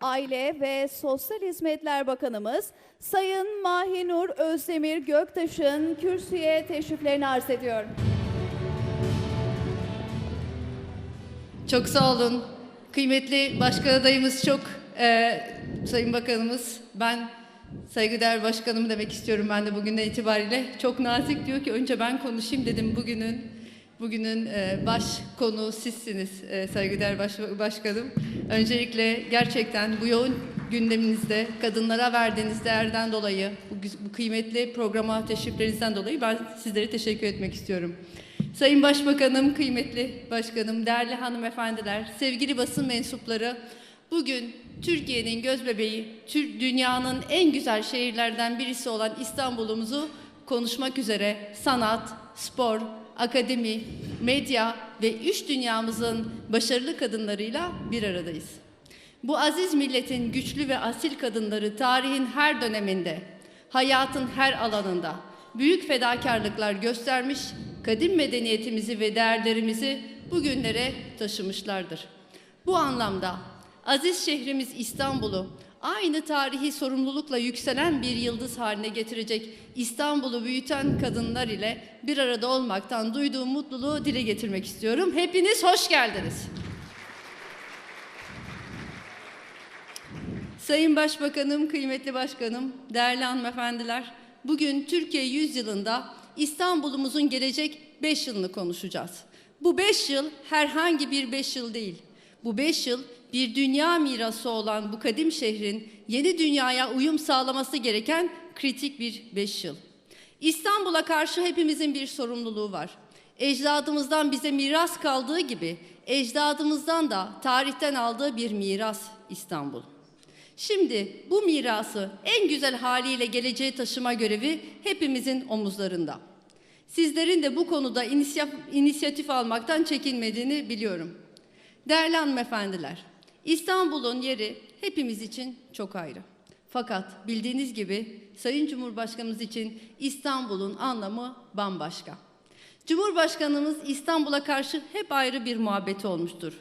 Aile ve Sosyal Hizmetler Bakanımız Sayın Mahinur Özdemir Göktaş'ın kürsüye teşriflerini arz ediyorum. Çok sağ olun. Kıymetli başkan adayımız çok, e, Sayın Bakanımız. Ben saygıdeğer başkanım demek istiyorum ben de bugünden itibariyle. Çok nazik diyor ki önce ben konuşayım dedim bugünün. Bugünün e, baş konuğu sizsiniz e, saygıdeğer baş, başkanım. Öncelikle gerçekten bu yoğun gündeminizde kadınlara verdiğiniz değerden dolayı, bu, bu kıymetli programa teşriflerinizden dolayı ben sizlere teşekkür etmek istiyorum. Sayın Başbakanım, kıymetli başkanım, değerli hanımefendiler, sevgili basın mensupları, bugün Türkiye'nin gözbebeği, dünyanın en güzel şehirlerden birisi olan İstanbul'umuzu konuşmak üzere sanat, spor, akademi, medya ve üç dünyamızın başarılı kadınlarıyla bir aradayız. Bu aziz milletin güçlü ve asil kadınları tarihin her döneminde, hayatın her alanında büyük fedakarlıklar göstermiş, kadim medeniyetimizi ve değerlerimizi bugünlere taşımışlardır. Bu anlamda aziz şehrimiz İstanbul'u aynı tarihi sorumlulukla yükselen bir yıldız haline getirecek İstanbul'u büyüten kadınlar ile bir arada olmaktan duyduğum mutluluğu dile getirmek istiyorum. Hepiniz hoş geldiniz. Sayın Başbakanım, kıymetli başkanım, değerli hanımefendiler, bugün Türkiye 100 yılında İstanbul'umuzun gelecek 5 yılını konuşacağız. Bu 5 yıl herhangi bir 5 yıl değil. Bu 5 yıl bir dünya mirası olan bu kadim şehrin yeni dünyaya uyum sağlaması gereken kritik bir 5 yıl. İstanbul'a karşı hepimizin bir sorumluluğu var. Ecdadımızdan bize miras kaldığı gibi ecdadımızdan da tarihten aldığı bir miras İstanbul. Şimdi bu mirası en güzel haliyle geleceğe taşıma görevi hepimizin omuzlarında. Sizlerin de bu konuda inisiyatif almaktan çekinmediğini biliyorum. Değerli hanımefendiler, İstanbul'un yeri hepimiz için çok ayrı. Fakat bildiğiniz gibi Sayın Cumhurbaşkanımız için İstanbul'un anlamı bambaşka. Cumhurbaşkanımız İstanbul'a karşı hep ayrı bir muhabbeti olmuştur.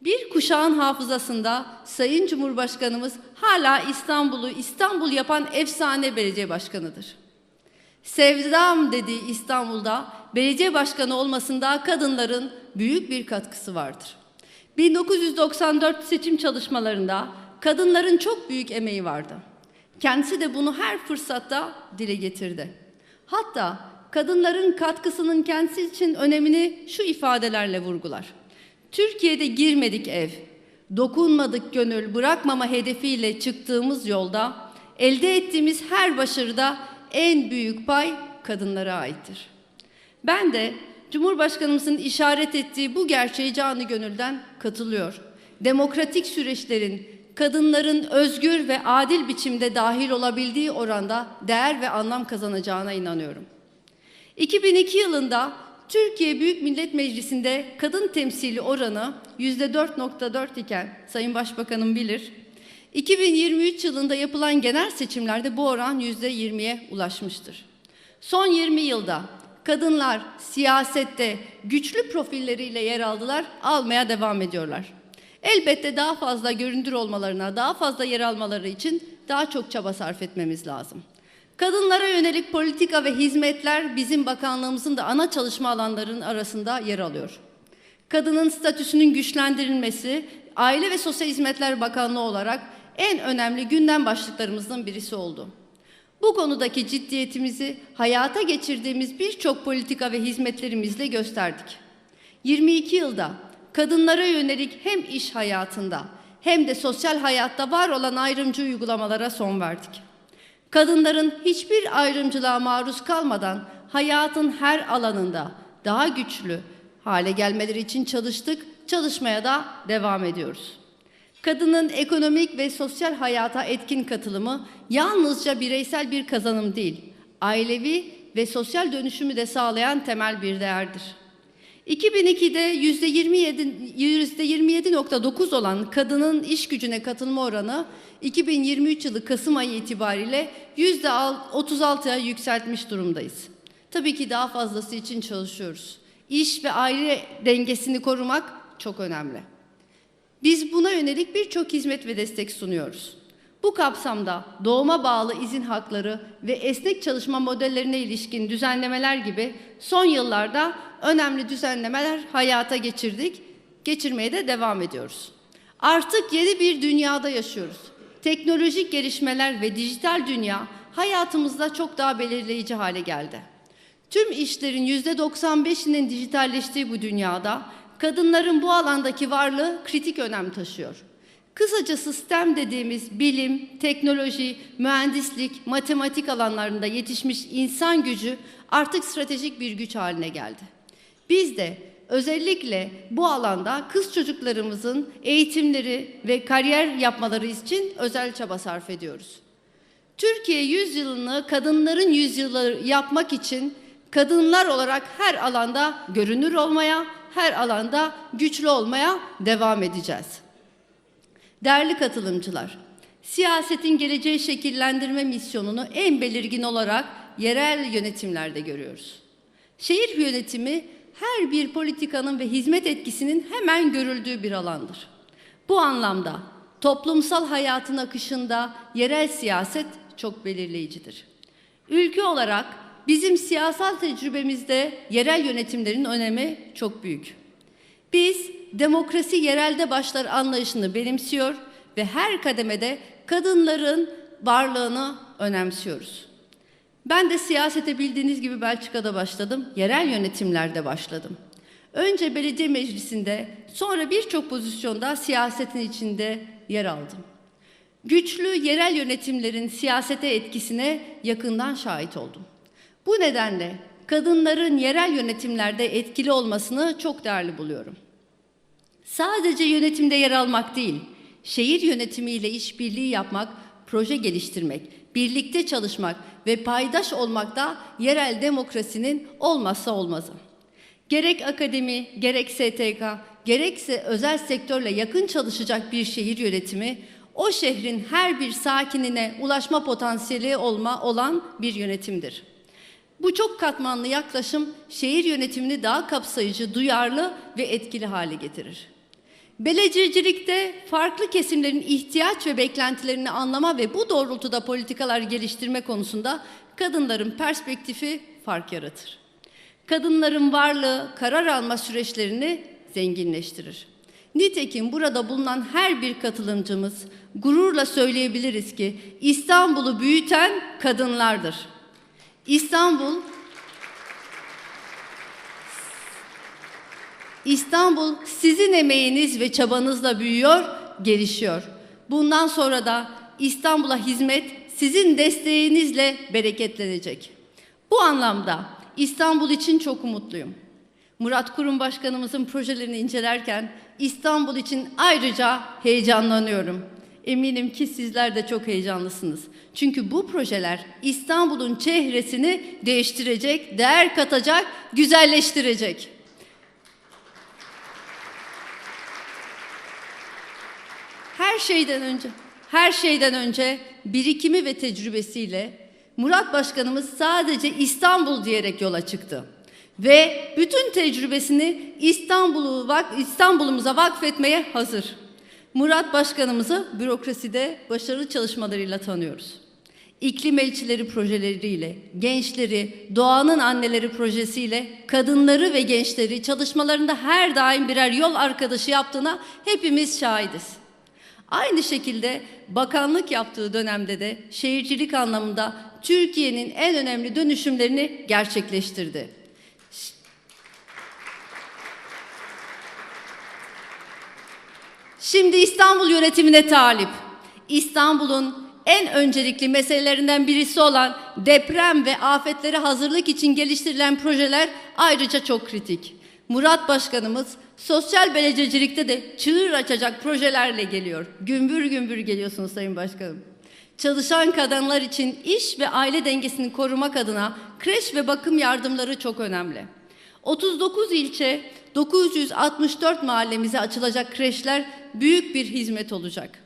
Bir kuşağın hafızasında Sayın Cumhurbaşkanımız hala İstanbul'u İstanbul yapan efsane belediye başkanıdır. Sevdam dediği İstanbul'da belediye başkanı olmasında kadınların büyük bir katkısı vardır. 1994 seçim çalışmalarında kadınların çok büyük emeği vardı. Kendisi de bunu her fırsatta dile getirdi. Hatta kadınların katkısının kendisi için önemini şu ifadelerle vurgular. Türkiye'de girmedik ev, dokunmadık gönül bırakmama hedefiyle çıktığımız yolda elde ettiğimiz her başarıda en büyük pay kadınlara aittir. Ben de Cumhurbaşkanımızın işaret ettiği bu gerçeği canı gönülden katılıyor. Demokratik süreçlerin kadınların özgür ve adil biçimde dahil olabildiği oranda değer ve anlam kazanacağına inanıyorum. 2002 yılında Türkiye Büyük Millet Meclisi'nde kadın temsili oranı %4.4 iken Sayın Başbakanım bilir. 2023 yılında yapılan genel seçimlerde bu oran %20'ye ulaşmıştır. Son 20 yılda kadınlar siyasette güçlü profilleriyle yer aldılar, almaya devam ediyorlar. Elbette daha fazla görünür olmalarına, daha fazla yer almaları için daha çok çaba sarf etmemiz lazım. Kadınlara yönelik politika ve hizmetler bizim bakanlığımızın da ana çalışma alanlarının arasında yer alıyor. Kadının statüsünün güçlendirilmesi, Aile ve Sosyal Hizmetler Bakanlığı olarak en önemli gündem başlıklarımızdan birisi oldu. Bu konudaki ciddiyetimizi hayata geçirdiğimiz birçok politika ve hizmetlerimizle gösterdik. 22 yılda kadınlara yönelik hem iş hayatında hem de sosyal hayatta var olan ayrımcı uygulamalara son verdik. Kadınların hiçbir ayrımcılığa maruz kalmadan hayatın her alanında daha güçlü hale gelmeleri için çalıştık, çalışmaya da devam ediyoruz. Kadının ekonomik ve sosyal hayata etkin katılımı yalnızca bireysel bir kazanım değil, ailevi ve sosyal dönüşümü de sağlayan temel bir değerdir. 2002'de %27 %27.9 olan kadının iş gücüne katılma oranı 2023 yılı Kasım ayı itibariyle %36'ya yükseltmiş durumdayız. Tabii ki daha fazlası için çalışıyoruz. İş ve aile dengesini korumak çok önemli. Biz buna yönelik birçok hizmet ve destek sunuyoruz. Bu kapsamda doğuma bağlı izin hakları ve esnek çalışma modellerine ilişkin düzenlemeler gibi son yıllarda önemli düzenlemeler hayata geçirdik, geçirmeye de devam ediyoruz. Artık yeni bir dünyada yaşıyoruz. Teknolojik gelişmeler ve dijital dünya hayatımızda çok daha belirleyici hale geldi. Tüm işlerin %95'inin dijitalleştiği bu dünyada kadınların bu alandaki varlığı kritik önem taşıyor. Kısacası STEM dediğimiz bilim, teknoloji, mühendislik, matematik alanlarında yetişmiş insan gücü artık stratejik bir güç haline geldi. Biz de özellikle bu alanda kız çocuklarımızın eğitimleri ve kariyer yapmaları için özel çaba sarf ediyoruz. Türkiye yüzyılını kadınların yüzyılı yapmak için kadınlar olarak her alanda görünür olmaya, her alanda güçlü olmaya devam edeceğiz. Değerli katılımcılar, siyasetin geleceği şekillendirme misyonunu en belirgin olarak yerel yönetimlerde görüyoruz. Şehir yönetimi her bir politikanın ve hizmet etkisinin hemen görüldüğü bir alandır. Bu anlamda toplumsal hayatın akışında yerel siyaset çok belirleyicidir. Ülke olarak bizim siyasal tecrübemizde yerel yönetimlerin önemi çok büyük. Biz demokrasi yerelde başlar anlayışını benimsiyor ve her kademede kadınların varlığını önemsiyoruz. Ben de siyasete bildiğiniz gibi Belçika'da başladım, yerel yönetimlerde başladım. Önce belediye meclisinde, sonra birçok pozisyonda siyasetin içinde yer aldım. Güçlü yerel yönetimlerin siyasete etkisine yakından şahit oldum. Bu nedenle kadınların yerel yönetimlerde etkili olmasını çok değerli buluyorum. Sadece yönetimde yer almak değil, şehir yönetimiyle işbirliği yapmak, proje geliştirmek, birlikte çalışmak ve paydaş olmak da yerel demokrasinin olmazsa olmazı. Gerek akademi, gerek STK, gerekse özel sektörle yakın çalışacak bir şehir yönetimi, o şehrin her bir sakinine ulaşma potansiyeli olma olan bir yönetimdir. Bu çok katmanlı yaklaşım şehir yönetimini daha kapsayıcı, duyarlı ve etkili hale getirir. Belediyecilikte farklı kesimlerin ihtiyaç ve beklentilerini anlama ve bu doğrultuda politikalar geliştirme konusunda kadınların perspektifi fark yaratır. Kadınların varlığı karar alma süreçlerini zenginleştirir. Nitekim burada bulunan her bir katılımcımız gururla söyleyebiliriz ki İstanbul'u büyüten kadınlardır. İstanbul İstanbul sizin emeğiniz ve çabanızla büyüyor, gelişiyor. Bundan sonra da İstanbul'a hizmet sizin desteğinizle bereketlenecek. Bu anlamda İstanbul için çok umutluyum. Murat Kurum Başkanımızın projelerini incelerken İstanbul için ayrıca heyecanlanıyorum. Eminim ki sizler de çok heyecanlısınız. Çünkü bu projeler İstanbul'un çehresini değiştirecek, değer katacak, güzelleştirecek. Her şeyden önce, her şeyden önce birikimi ve tecrübesiyle Murat Başkanımız sadece İstanbul diyerek yola çıktı. Ve bütün tecrübesini İstanbul'u İstanbul'umuza vakfetmeye hazır. Murat Başkanımızı bürokraside başarılı çalışmalarıyla tanıyoruz. İklim elçileri projeleriyle, gençleri, doğanın anneleri projesiyle kadınları ve gençleri çalışmalarında her daim birer yol arkadaşı yaptığına hepimiz şahidiz. Aynı şekilde bakanlık yaptığı dönemde de şehircilik anlamında Türkiye'nin en önemli dönüşümlerini gerçekleştirdi. Şimdi İstanbul yönetimine talip. İstanbul'un en öncelikli meselelerinden birisi olan deprem ve afetlere hazırlık için geliştirilen projeler ayrıca çok kritik. Murat Başkanımız sosyal belediyecilikte de çığır açacak projelerle geliyor. Gümbür gümbür geliyorsunuz Sayın Başkanım. Çalışan kadınlar için iş ve aile dengesini korumak adına kreş ve bakım yardımları çok önemli. 39 ilçe, 964 mahallemize açılacak kreşler büyük bir hizmet olacak.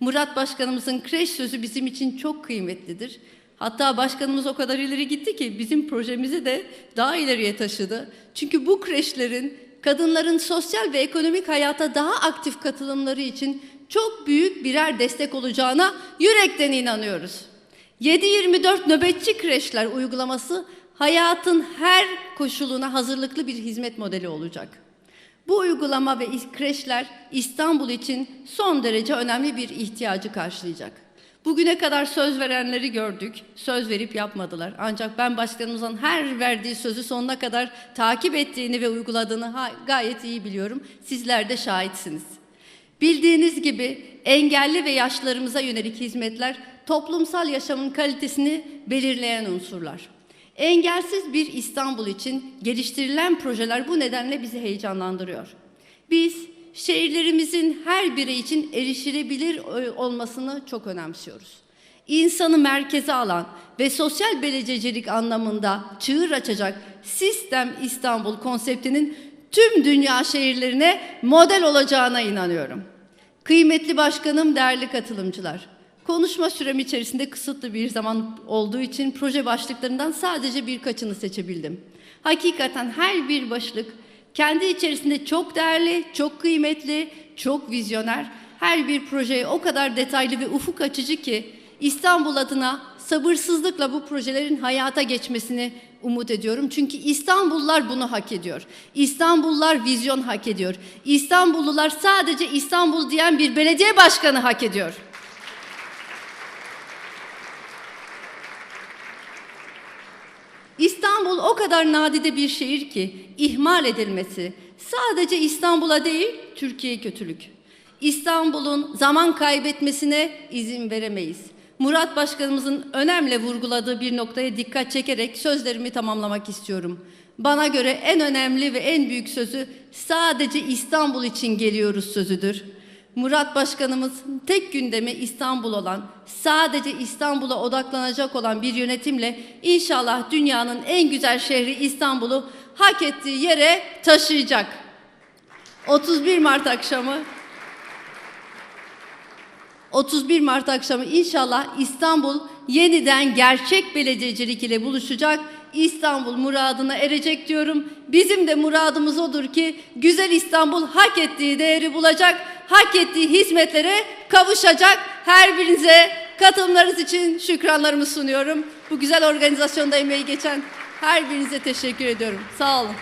Murat Başkanımızın kreş sözü bizim için çok kıymetlidir. Hatta başkanımız o kadar ileri gitti ki bizim projemizi de daha ileriye taşıdı. Çünkü bu kreşlerin kadınların sosyal ve ekonomik hayata daha aktif katılımları için çok büyük birer destek olacağına yürekten inanıyoruz. 7-24 nöbetçi kreşler uygulaması hayatın her koşuluna hazırlıklı bir hizmet modeli olacak. Bu uygulama ve kreşler İstanbul için son derece önemli bir ihtiyacı karşılayacak. Bugüne kadar söz verenleri gördük, söz verip yapmadılar. Ancak ben başkanımızın her verdiği sözü sonuna kadar takip ettiğini ve uyguladığını gayet iyi biliyorum. Sizler de şahitsiniz. Bildiğiniz gibi engelli ve yaşlılarımıza yönelik hizmetler toplumsal yaşamın kalitesini belirleyen unsurlar. Engelsiz bir İstanbul için geliştirilen projeler bu nedenle bizi heyecanlandırıyor. Biz şehirlerimizin her biri için erişilebilir e, olmasını çok önemsiyoruz. İnsanı merkeze alan ve sosyal belediyecilik anlamında çığır açacak Sistem İstanbul konseptinin tüm dünya şehirlerine model olacağına inanıyorum. Kıymetli başkanım, değerli katılımcılar. Konuşma sürem içerisinde kısıtlı bir zaman olduğu için proje başlıklarından sadece birkaçını seçebildim. Hakikaten her bir başlık kendi içerisinde çok değerli, çok kıymetli, çok vizyoner. Her bir projeye o kadar detaylı ve ufuk açıcı ki İstanbul adına sabırsızlıkla bu projelerin hayata geçmesini umut ediyorum. Çünkü İstanbullular bunu hak ediyor. İstanbullular vizyon hak ediyor. İstanbullular sadece İstanbul diyen bir belediye başkanı hak ediyor. İstanbul o kadar nadide bir şehir ki ihmal edilmesi sadece İstanbul'a değil Türkiye'ye kötülük. İstanbul'un zaman kaybetmesine izin veremeyiz. Murat Başkanımızın önemli vurguladığı bir noktaya dikkat çekerek sözlerimi tamamlamak istiyorum. Bana göre en önemli ve en büyük sözü sadece İstanbul için geliyoruz sözüdür. Murat Başkanımız tek gündemi İstanbul olan, sadece İstanbul'a odaklanacak olan bir yönetimle inşallah dünyanın en güzel şehri İstanbul'u hak ettiği yere taşıyacak. 31 Mart akşamı 31 Mart akşamı inşallah İstanbul yeniden gerçek belediyecilik ile buluşacak. İstanbul muradına erecek diyorum. Bizim de muradımız odur ki güzel İstanbul hak ettiği değeri bulacak, hak ettiği hizmetlere kavuşacak. Her birinize katılımlarınız için şükranlarımı sunuyorum. Bu güzel organizasyonda emeği geçen her birinize teşekkür ediyorum. Sağ olun.